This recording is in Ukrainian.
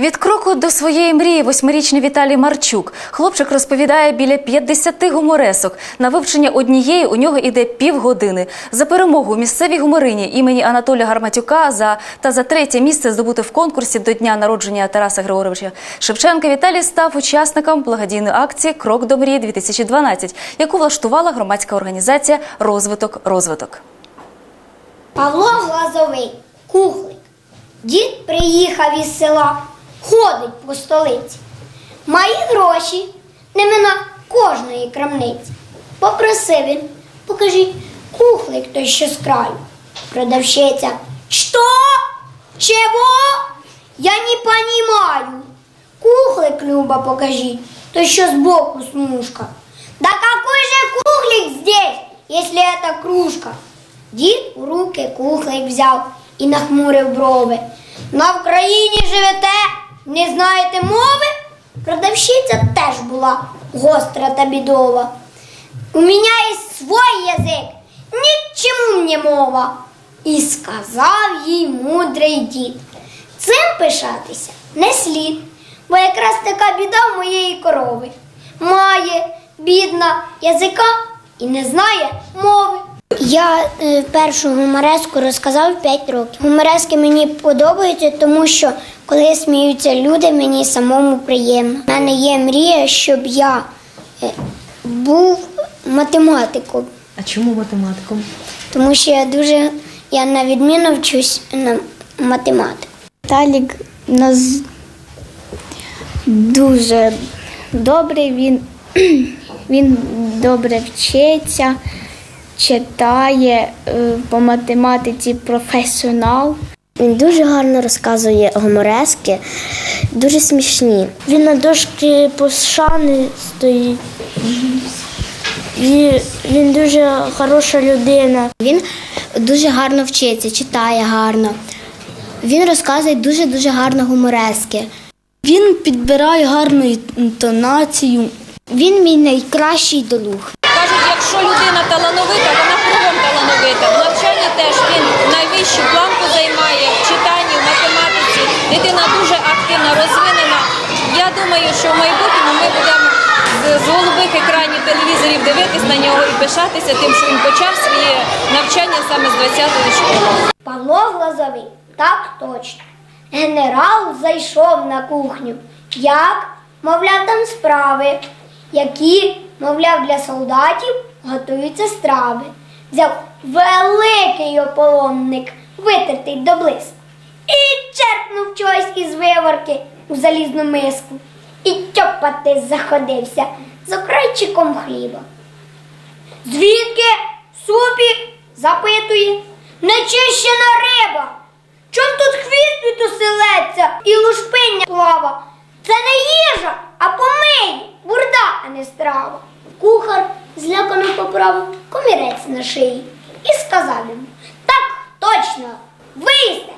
Від кроку до своєї мрії восьмирічний Віталій Марчук. Хлопчик розповідає біля 50 гуморесок. На вивчення однієї у нього іде півгодини. За перемогу у місцевій гуморині імені Анатолія Гарматюка за та за третє місце здобути в конкурсі до дня народження Тараса Григоровича Шевченка Віталій став учасником благодійної акції Крок до мрії 2012 яку влаштувала громадська організація Розвиток розвиток. Павло Глазовий, кухлик. Дід приїхав із села, ходить по столиці. Має гроші, не мина кожної крамниці. Попросив він, покажи кухлик той, що з краю. Продавщиця. Що? Чого? Я не понимаю. Кухлик, Люба, покажи, той, що сбоку смужка. Да какой же кухлик здесь, если это кружка? Дід у руки кухлик взяв і нахмурив брови. На Вкраїні живете, не знаєте мови? Продавщиця теж була гостра та бідова. У мене є свій язик, ні к чому мені мова. І сказав їй мудрий дід. Цим пишатися не слід, бо якраз така біда в моєї корови. Має, бідна, язика і не знає мови. Я е, першу гумореску розказав в 5 років. Гуморески мені подобаються, тому що коли сміються люди, мені самому приємно. У мене є мрія, щоб я е, був математиком, А чому математиком? тому що я дуже я на відміну вчусь на математику. Талік у нас дуже добрий, він, він добре вчиться, читає е, по математиці професіонал. Він дуже гарно розказує гуморески, дуже смішні. Він на дошки пошани стоїть. І він дуже хороша людина. Він дуже гарно вчиться, читає гарно. Він розказує дуже-дуже гарно гуморески. Він підбирає гарну інтонацію. Він мій найкращий друг. Людина талановита, вона кругом талановита. В навчанні теж він найвищу планку займає в читанні, в математиці. Дитина дуже активна, розвинена. Я думаю, що в майбутньому ми будемо з голубих екранів телевізорів дивитись на нього і пишатися тим, що він почав своє навчання саме з 20-ї школи. Павло Глазовий, так точно. Генерал зайшов на кухню. Як? Мовляв, там справи, які, мовляв, для солдатів готуються страви. Взяв великий ополонник, витертий до блиску, і черпнув чогось із виварки у залізну миску. І тьопати заходився з окрайчиком хліба. Звідки супі? запитує. Нечищена риба. Чом тут хвіст від оселедця і лушпиння плава? Це не їжа, а помий, бурда, а не страва. Кухар злякано поправив комірець на шиї і сказав йому: Так точно, помий.